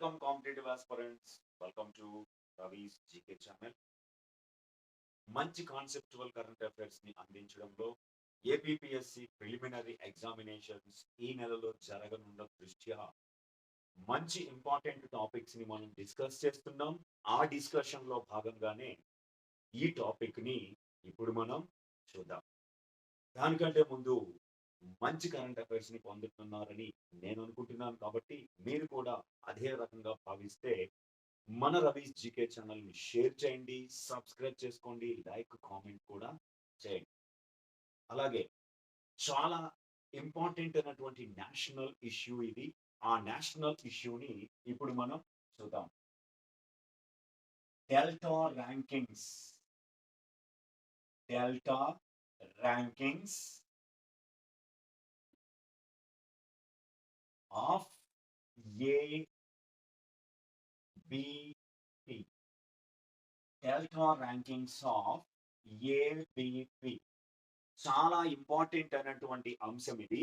Welcome, competitive aspirants. Welcome to Ravi's GK channel మంచి conceptual current అఫైర్స్ని అందించడంలో APPSC preliminary examinations ఈ నెలలో జరగనున్న దృష్ట్యా మంచి ఇంపార్టెంట్ టాపిక్స్ని మనం డిస్కస్ చేస్తున్నాం. ఆ డిస్కషన్లో భాగంగానే ఈ టాపిక్ని ఇప్పుడు మనం చూద్దాం. దానికంటే ముందు మంచి కరెంట్ అఫైర్స్ని పొందుతున్నారని నేను అనుకుంటున్నాను కాబట్టి మీరు కూడా అదే రకంగా భావిస్తే మన రవీష్ జీకే ఛానల్ని షేర్ చేయండి సబ్స్క్రైబ్ చేసుకోండి లైక్ కామెంట్ కూడా చేయండి. అలాగే చాలా ఇంపార్టెంట్ అయినటువంటి నేషనల్ ఇష్యూ ఇది. ఆ నేషనల్ ఇష్యూని ఇప్పుడు మనం చూద్దాం. Delta rankings delta rankings of A BP P. Rankings of ABP చాలా ఇంపార్టెంట్ అయినటువంటి అంశం ఇది.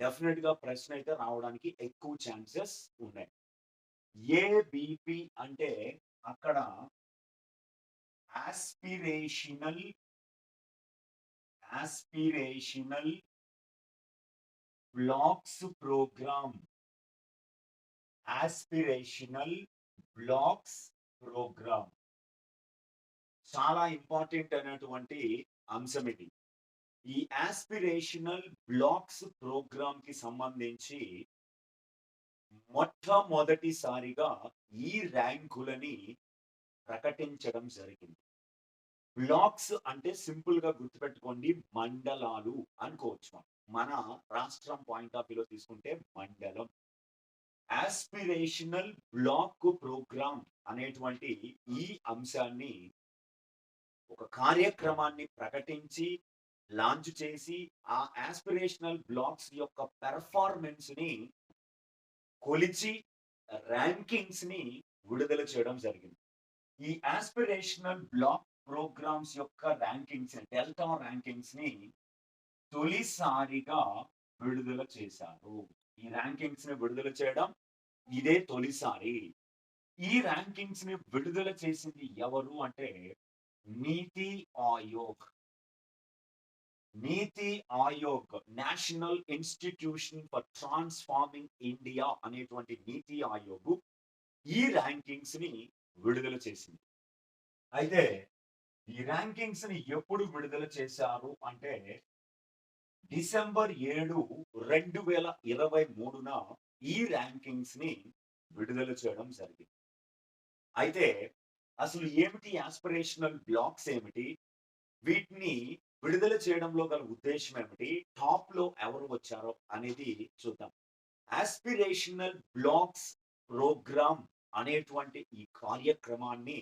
డెఫినెట్గా ప్రశ్న అయితే రావడానికి ఎక్కువ ఛాన్సెస్ ఉన్నాయి. ఏబిపి అంటే అక్కడ aspirational aspirational blocks program aspirational blocks program చాలా ఇంపార్టెంట్ అయినటువంటి అంశం ఇది. ఈ ఆస్పిరేషనల్ బ్లాక్స్ ప్రోగ్రామ్కి సంబంధించి మొట్టమొదటిసారిగా ఈ ర్యాంకులని ప్రకటించడం జరిగింది. బ్లాక్స్ అంటే సింపుల్గా గుర్తుపెట్టుకోండి మండలాలు అనుకోవచ్చు. మన రాష్ట్రం పాయింట్ ఆఫ్ వ్యూలో తీసుకుంటే మండలం. ఆస్పిరేషనల్ బ్లాక్ ప్రోగ్రామ్ అనేటువంటి ఈ అంశాన్ని ఒక కార్యక్రమాన్ని ప్రకటించి లాంచ్ చేసి ఆ ఆస్పిరేషనల్ బ్లాక్స్ యొక్క పెర్ఫార్మెన్స్ని కొలిచి ర్యాంకింగ్స్ని విడుదల చేయడం జరిగింది. ఈ ఆస్పిరేషనల్ బ్లాక్ ప్రోగ్రామ్స్ యొక్క ర్యాంకింగ్స్ డెల్టా ర్యాంకింగ్స్ని తొలిసారిగా విడుదల చేశారు. ఈ ర్యాంకింగ్స్ని విడుదల చేయడం ఇదే తొలిసారి. ఈ ర్యాంకింగ్స్ని విడుదల చేసింది ఎవరు అంటే NITI Aayog. NITI Aayog National Institution for Transforming India అనేటువంటి నీతి ఆయోగ్ ఈ ర్యాంకింగ్స్ని విడుదల చేసింది. అయితే ఈ ర్యాంకింగ్స్ని ఎప్పుడు విడుదల చేశారు అంటే డిసెంబర్ ఏడు రెండు వేల ఇరవై మూడున ఈ ర్యాంకింగ్స్ని విడుదల చేయడం జరిగింది. అయితే అసలు ఏమిటి ఆస్పిరేషనల్ బ్లాక్స్ ఏమిటి? వీటిని విడుదల చేయడంలో గల ఉద్దేశం ఏమిటి? టాప్లో ఎవరు వచ్చారో అనేది చూద్దాం. ఆస్పిరేషనల్ బ్లాక్స్ ప్రోగ్రామ్ అనేటువంటి ఈ కార్యక్రమాన్ని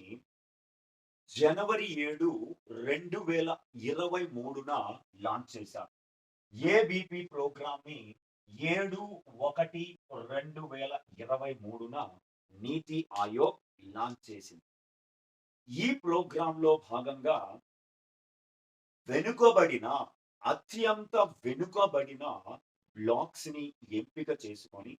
జనవరి ఏడు రెండు వేల ఇరవై మూడున లాంచ్ చేశారు. ఏబిపి ప్రోగ్రామ్ని ఏడు ఒకటి రెండు వేల ఇరవై మూడున నీతి ఆయోగ్ లాంచ్ చేసింది. ఈ ప్రోగ్రామ్లో భాగంగా వెనుకబడిన అత్యంత వెనుకబడిన బ్లాక్స్ని ఎంపిక చేసుకొని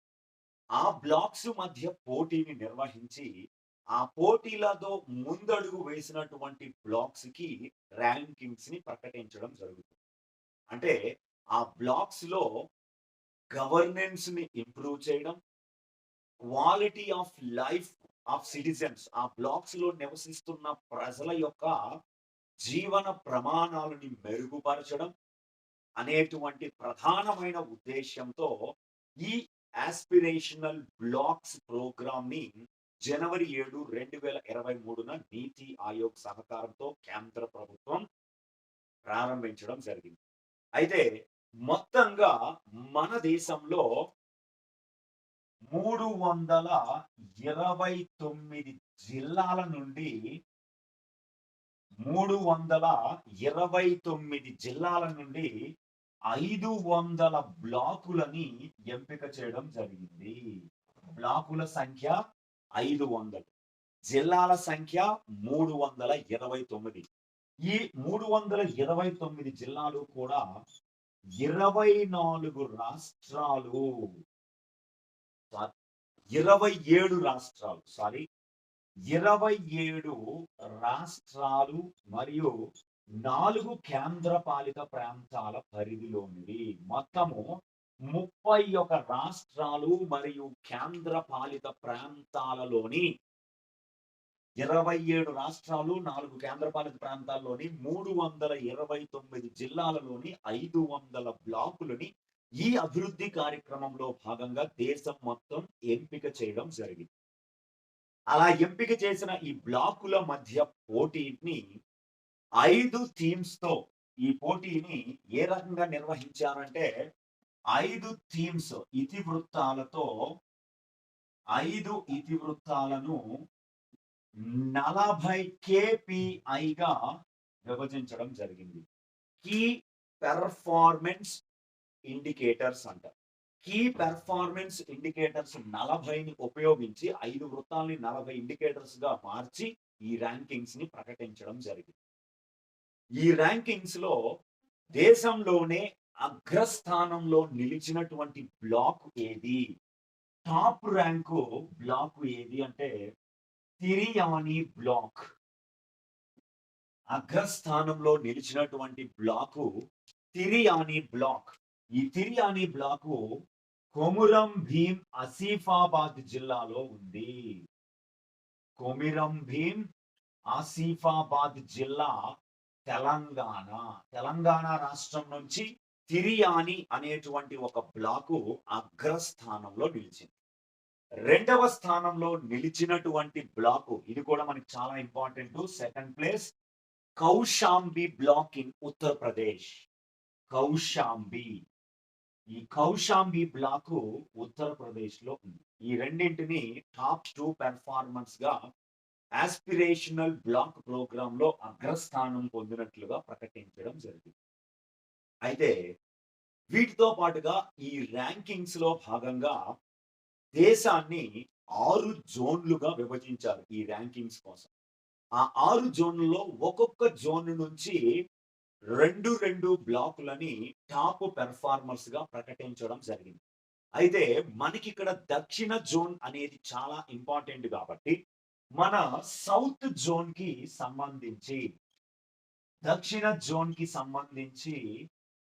ఆ బ్లాక్స్ మధ్య పోటీని నిర్వహించి ఆ పోటీలతో ముందడుగు వేసినటువంటి బ్లాక్స్కి ర్యాంకింగ్స్ని ప్రకటించడం జరుగుతుంది. అంటే ఆ బ్లాక్స్లో గవర్నెన్స్ని ఇంప్రూవ్ చేయడం quality of life of citizens ఆ బ్లాక్స్లో నివసిస్తున్న ప్రజల యొక్క జీవన ప్రమాణాలని మెరుగుపరచడం అనేటువంటి ప్రధానమైన ఉద్దేశంతో ఈ ఆస్పిరేషనల్ బ్లాక్స్ ప్రోగ్రామ్ని జనవరి ఏడు రెండు వేల ఇరవై మూడున నీతి ఆయోగ్ సహకారంతో కేంద్ర ప్రభుత్వం ప్రారంభించడం జరిగింది. అయితే మొత్తంగా మన దేశంలో మూడు వందల ఇరవై తొమ్మిది జిల్లాల నుండి మూడు వందల ఇరవై తొమ్మిది జిల్లాల నుండి ఐదు వందల బ్లాకులని ఎంపిక చేయడం జరిగింది. బ్లాకుల సంఖ్య ఐదు వందలు జిల్లాల సంఖ్య మూడు వందల ఇరవై తొమ్మిది. ఈ మూడు వందల ఇరవై తొమ్మిది జిల్లాలు కూడా ఇరవై నాలుగు రాష్ట్రాలు. ఇరవై ఏడు రాష్ట్రాలు. సారీ ఇరవై ఏడు రాష్ట్రాలు మరియు నాలుగు కేంద్రపాలిత ప్రాంతాల పరిధిలోనివి. మొత్తము ముప్పై ఒక రాష్ట్రాలు మరియు కేంద్రపాలిత ప్రాంతాలలోని ఇరవై ఏడు రాష్ట్రాలు నాలుగు కేంద్రపాలిత ప్రాంతాల్లోని మూడు వందల ఇరవై తొమ్మిది జిల్లాలలోని ఐదు వందల బ్లాకులని ఈ అభివృద్ధి కార్యక్రమంలో భాగంగా దేశం మొత్తం ఎంపిక చేయడం జరిగింది. అలా ఎంపిక చేసిన ఈ బ్లాకుల మధ్య పోటీని ఐదు థీమ్స్తో ఈ పోటీని ఏ రకంగా నిర్వహించారంటే ఐదు థీమ్స్ ఇతివృత్తాలతో ఐదు ఇతివృత్తాలను నలభై కేపీఐగా విభజించడం జరిగింది. కీ పెర్ఫార్మెన్స్ ఇండికేటర్స్ అంటారు కీ పెర్ఫార్మెన్స్ ఇండికేటర్స్ నలభైని ఉపయోగించి ఐదు వృత్తాలని నలభై ఇండికేటర్స్గా మార్చి ఈ ర్యాంకింగ్స్ని ప్రకటించడం జరిగింది. ఈ ర్యాంకింగ్స్లో దేశంలోనే అగ్రస్థానంలో నిలిచినటువంటి బ్లాక్ ఏది? టాప్ ర్యాంకు బ్లాక్ ఏది అంటే తిరియాని బ్లాక్. అగ్రస్థానంలో నిలిచినటువంటి బ్లాకు తిరియాని బ్లాక్. ఈ తిరియాని బ్లాకు కొమురం భీం ఆసిఫాబాద్ జిల్లాలో ఉంది. కొమిరం భీం ఆసిఫాబాద్ జిల్లా తెలంగాణ. తెలంగాణ రాష్ట్రం నుంచి తిరియాని అనేటువంటి ఒక బ్లాకు అగ్రస్థానంలో నిలిచింది. రెండవ స్థానంలో నిలిచినటువంటి బ్లాకు ఇది కూడా మనకి చాలా important second place Kaushambi block in Uttar Pradesh Kaushambi. ఈ కౌశాంబి బ్లాకు ఉత్తరప్రదేశ్లో ఉంది. ఈ రెండింటిని టాప్ టూ పెర్ఫార్మెన్స్గా ఆస్పిరేషనల్ బ్లాక్ ప్రోగ్రామ్లో అగ్రస్థానం పొందినట్లుగా ప్రకటించడం జరిగింది. అయితే వీటితో పాటుగా ఈ ర్యాంకింగ్స్లో భాగంగా దేశాన్ని ఆరు జోన్లుగా విభజించారు ఈ ర్యాంకింగ్స్ కోసం. ఆ ఆరు జోన్లలో ఒక్కొక్క జోన్ నుంచి రెండు రెండు బ్లాకులని టాప్ పెర్ఫార్మర్స్గా ప్రకటించడం జరిగింది. అయితే మనకి ఇక్కడ దక్షిణ జోన్ అనేది చాలా ఇంపార్టెంట్ కాబట్టి మన సౌత్ జోన్కి సంబంధించి దక్షిణ జోన్కి సంబంధించి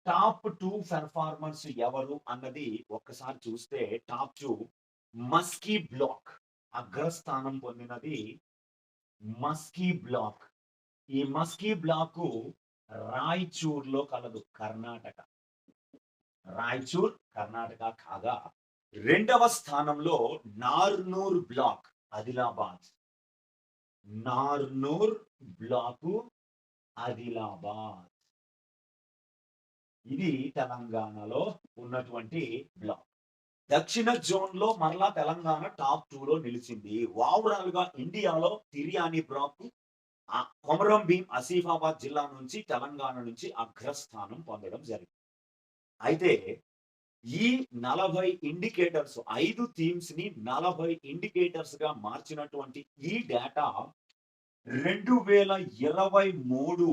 టాప్ టూ పెర్ఫార్మర్స్ ఎవరు అన్నది ఒక్కసారి చూస్తే టాప్ టూ మస్కీ బ్లాక్ అగ్రస్థానం పొందినది మస్కీ బ్లాక్. ఈ మస్కీ బ్లాక్ రాయచూర్లో కలదు కర్ణాటక. రాయచూర్ కర్ణాటక కాగా రెండవ స్థానంలో నార్నూర్ బ్లాక్ ఆదిలాబాద్. నార్నూర్ బ్లాకు ఆదిలాబాద్. ఇది తెలంగాణలో ఉన్నటువంటి బ్లాక్. దక్షిణ జోన్లో మరలా తెలంగాణ టాప్ టూ లో నిలిచింది. ఓవరాల్గా ఇండియాలో తిరియాని బ్రాక్ కొమరం భీం ఆసిఫాబాద్ జిల్లా నుంచి తెలంగాణ నుంచి అగ్రస్థానం పొందడం జరిగింది. అయితే ఈ నలభై ఇండికేటర్స్ ఐదు థీమ్స్ని నలభై ఇండికేటర్స్గా మార్చినటువంటి ఈ డేటా రెండు వేల ఇరవై మూడు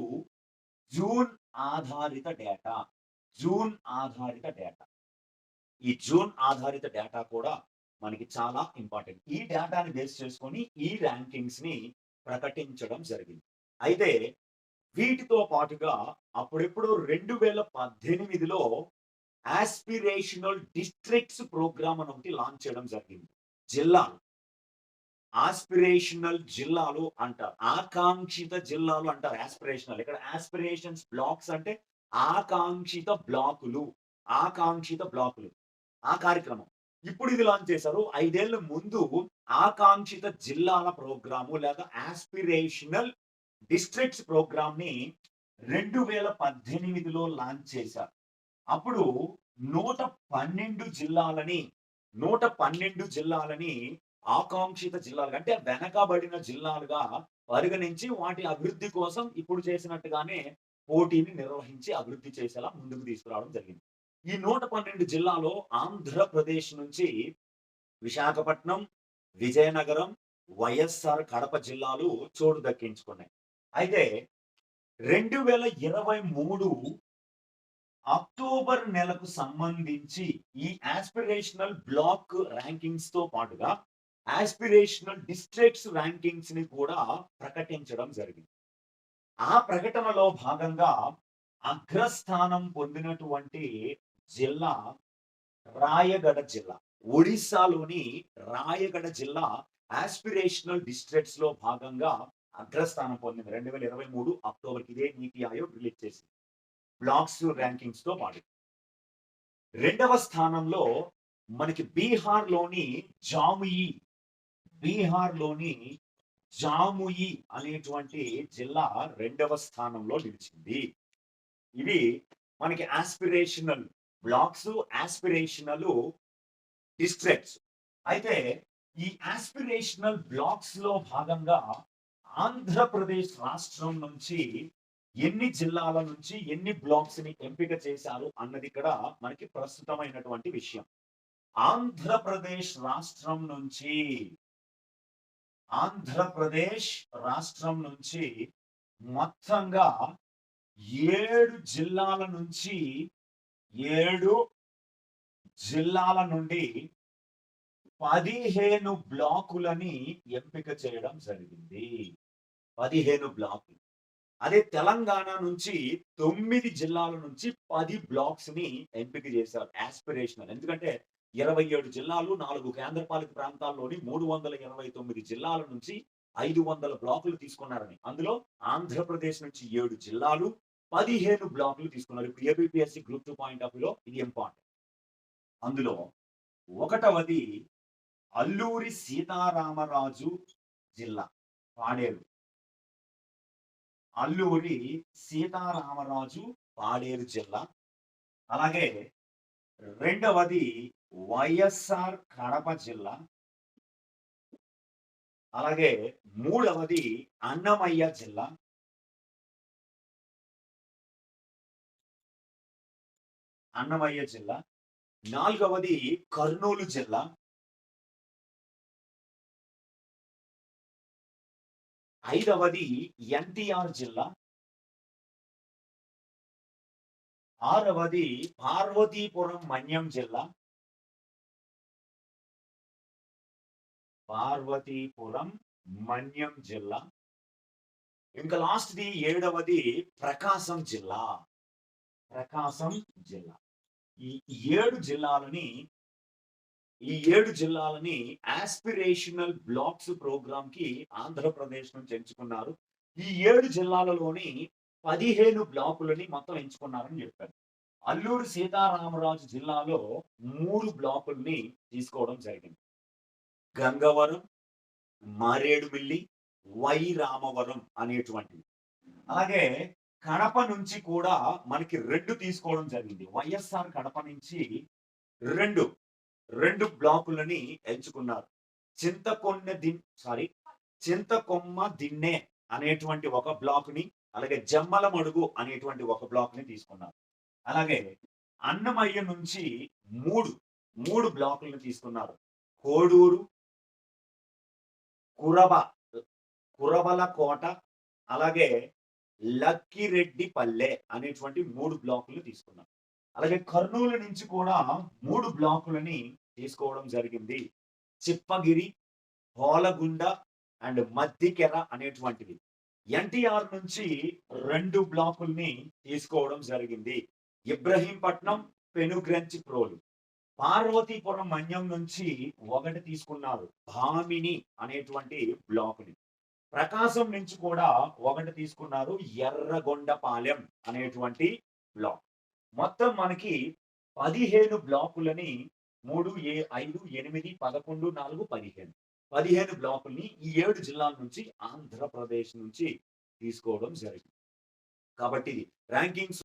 జూన్ ఆధారిత డేటా జూన్ ఆధారిత డేటా. ఈ జూన్ ఆధారిత డేటా కూడా మనకి చాలా ఇంపార్టెంట్. ఈ డేటాని బేస్ చేసుకొని ఈ ర్యాంకింగ్స్ని ప్రకటించడం జరిగింది. అయితే వీటితో పాటుగా అప్పుడెప్పుడు రెండు వేల పద్దెనిమిదిలో ఆస్పిరేషనల్ డిస్ట్రిక్ట్స్ ప్రోగ్రామ్ అని ఒకటి లాంచ్ చేయడం జరిగింది. జిల్లాలు ఆస్పిరేషనల్ జిల్లాలు అంటారు. ఆకాంక్షిత జిల్లాలు అంటారు ఆస్పిరేషనల్. ఇక్కడ ఆస్పిరేషన్స్ బ్లాక్స్ అంటే ఆకాంక్షిత బ్లాకులు. ఆకాంక్షిత బ్లాకులు. ఆ కార్యక్రమం. ఇప్పుడు ఇది లాంచ్ చేశారు. ఐదేళ్ళ ముందు ఆకాంక్షిత జిల్లాల ప్రోగ్రాము లేదా ఆస్పిరేషనల్ డిస్ట్రిక్ట్స్ ప్రోగ్రామ్ని రెండు వేల పద్దెనిమిదిలో లాంచ్ చేశారు. అప్పుడు నూట పన్నెండు జిల్లాలని నూట పన్నెండు జిల్లాలని ఆకాంక్షిత జిల్లాలు అంటే వెనకబడిన జిల్లాలుగా పరిగణించి వాటి అభివృద్ధి కోసం ఇప్పుడు చేసినట్టుగానే పోటీని నిర్వహించి అభివృద్ధి చేసేలా ముందుకు తీసుకురావడం జరిగింది. ఈ నూట పన్నెండు జిల్లాలో ఆంధ్రప్రదేశ్ నుంచి విశాఖపట్నం విజయనగరం వైఎస్ఆర్ కడప జిల్లాలు చోటు దక్కించుకున్నాయి. అయితే రెండు వేల ఇరవై మూడు అక్టోబర్ నెలకు సంబంధించి ఈ ఆస్పిరేషనల్ బ్లాక్ ర్యాంకింగ్స్తో పాటుగా ఆస్పిరేషనల్ డిస్ట్రిక్ట్స్ ర్యాంకింగ్స్ని కూడా ప్రకటించడం జరిగింది. ఆ ప్రకటనలో భాగంగా అగ్రస్థానం పొందినటువంటి జిల్లా రాయగడ జిల్లా. ఒడిశాలోని రాయగడ జిల్లా ఆస్పిరేషనల్ డిస్ట్రిక్ట్స్లో భాగంగా అగ్రస్థానం పొందింది. రెండు వేల ఇరవై మూడు అక్టోబర్ ఇదే నీతి ఆయోగ్ రిలీజ్ చేసింది. బ్లాక్స్ ర్యాంకింగ్స్తో పాటు. రెండవ స్థానంలో మనకి బీహార్లోని జాముయి బీహార్లోని జాముయి అనేటువంటి జిల్లా రెండవ స్థానంలో నిలిచింది. ఇవి మనకి ఆస్పిరేషనల్ బ్లాక్స్ ఆస్పిరేషనల్ డిస్ట్రిక్ట్స్. అయితే ఈ ఆస్పిరేషనల్ బ్లాక్స్లో భాగంగా ఆంధ్రప్రదేశ్ రాష్ట్రం నుంచి ఎన్ని జిల్లాల నుంచి ఎన్ని బ్లాక్స్ని ఎంపిక చేశారు అన్నది ఇక్కడ మనకి ప్రస్తుతమైనటువంటి విషయం. ఆంధ్రప్రదేశ్ రాష్ట్రం నుంచి ఆంధ్రప్రదేశ్ రాష్ట్రం నుంచి మొత్తంగా ఏడు జిల్లాల నుంచి ఏడు జిల్లాల నుండి పదిహేను బ్లాకులని ఎంపిక చేయడం జరిగింది. పదిహేను బ్లాకులు. అదే తెలంగాణ నుంచి తొమ్మిది జిల్లాల నుంచి పది బ్లాక్స్ని ఎంపిక చేశారు. యాస్పిరేషనల్ ఎందుకంటే ఇరవై ఏడు జిల్లాలు నాలుగు కేంద్రపాలిత ప్రాంతాల్లోని మూడు వందల ఇరవై తొమ్మిది జిల్లాల నుంచి ఐదు వందల బ్లాకులు తీసుకున్నారని. అందులో ఆంధ్రప్రదేశ్ నుంచి ఏడు జిల్లాలు పదిహేను బ్లాక్లు తీసుకున్నారు. ఇప్పుడు APPSC group two point of వ్యూలో ఇది ఇంపార్టెంట్ అందులో ఒకటవది అల్లూరి సీతారామరాజు జిల్లా పాడేరు. అల్లూరి సీతారామరాజు పాడేరు జిల్లా. అలాగే రెండవది వైఎస్ఆర్ కడప జిల్లా. అలాగే మూడవది అన్నమయ్య జిల్లా. అన్నమయ్య జిల్లా నాలుగవది కర్నూలు జిల్లా. ఐదవది ఎన్టీఆర్ జిల్లా. ఆరవది పార్వతీపురం మన్యం జిల్లా. పార్వతీపురం మన్యం జిల్లా. ఇంకా లాస్ట్ది ఏడవది ప్రకాశం జిల్లా. ప్రకాశం జిల్లా. ఈ ఏడు జిల్లాలని ఈ ఏడు జిల్లాలని ఆస్పిరేషనల్ బ్లాక్స్ ప్రోగ్రామ్కి ఆంధ్రప్రదేశ్ నుంచి ఎంచుకున్నారు ఈ ఏడు జిల్లాలలోని పదిహేను బ్లాకులని మొత్తం ఎంచుకున్నారని చెప్పారు. అల్లూరు సీతారామరాజు జిల్లాలో మూడు బ్లాకుల్ని తీసుకోవడం జరిగింది. గంగవరం మారేడుమిల్లి వై రామవరం అనేటువంటివి. అలాగే కడప నుంచి కూడా మనకి రెండు తీసుకోవడం జరిగింది. వైఎస్ఆర్ కడప నుంచి రెండు రెండు బ్లాకులని ఎంచుకున్నారు. చింతకొన్న దిన్ సారీ చింతకొమ్మ దిన్నె అనేటువంటి ఒక బ్లాక్ని అలాగే జమ్మల మడుగు అనేటువంటి ఒక బ్లాక్ని తీసుకున్నారు. అలాగే అన్నమయ్య నుంచి మూడు మూడు బ్లాకులను తీసుకున్నారు. కోడూరు కురబ కురబల కోట అలాగే లక్కిరెడ్డి పల్లె అనేటువంటి మూడు బ్లాకులు తీసుకున్నారు అలాగే కర్నూలు నుంచి కూడా మూడు బ్లాకులని తీసుకోవడం జరిగింది. చిప్పగిరి హోలగుండ అండ్ మద్దికెర అనేటువంటివి. ఎన్టీఆర్ నుంచి రెండు బ్లాకుల్ని తీసుకోవడం జరిగింది. ఇబ్రహీంపట్నం పెనుగ్రంచి ప్రోలు. పార్వతీపురం మన్యం నుంచి ఒకటి తీసుకున్నారు. భామిని అనేటువంటి బ్లాక్ని. ప్రకాశం నుంచి కూడా ఒకటి తీసుకున్నారు ఎర్రగొండపాలెం అనేటువంటి బ్లాక్ మొత్తం మనకి పదిహేను బ్లాకులని మూడు ఏ ఐదు ఎనిమిది పదకొండు నాలుగు పదిహేను. పదిహేను బ్లాకుల్ని ఈ ఏడు జిల్లాల నుంచి ఆంధ్రప్రదేశ్ నుంచి తీసుకోవడం జరిగింది. కాబట్టి ర్యాంకింగ్స్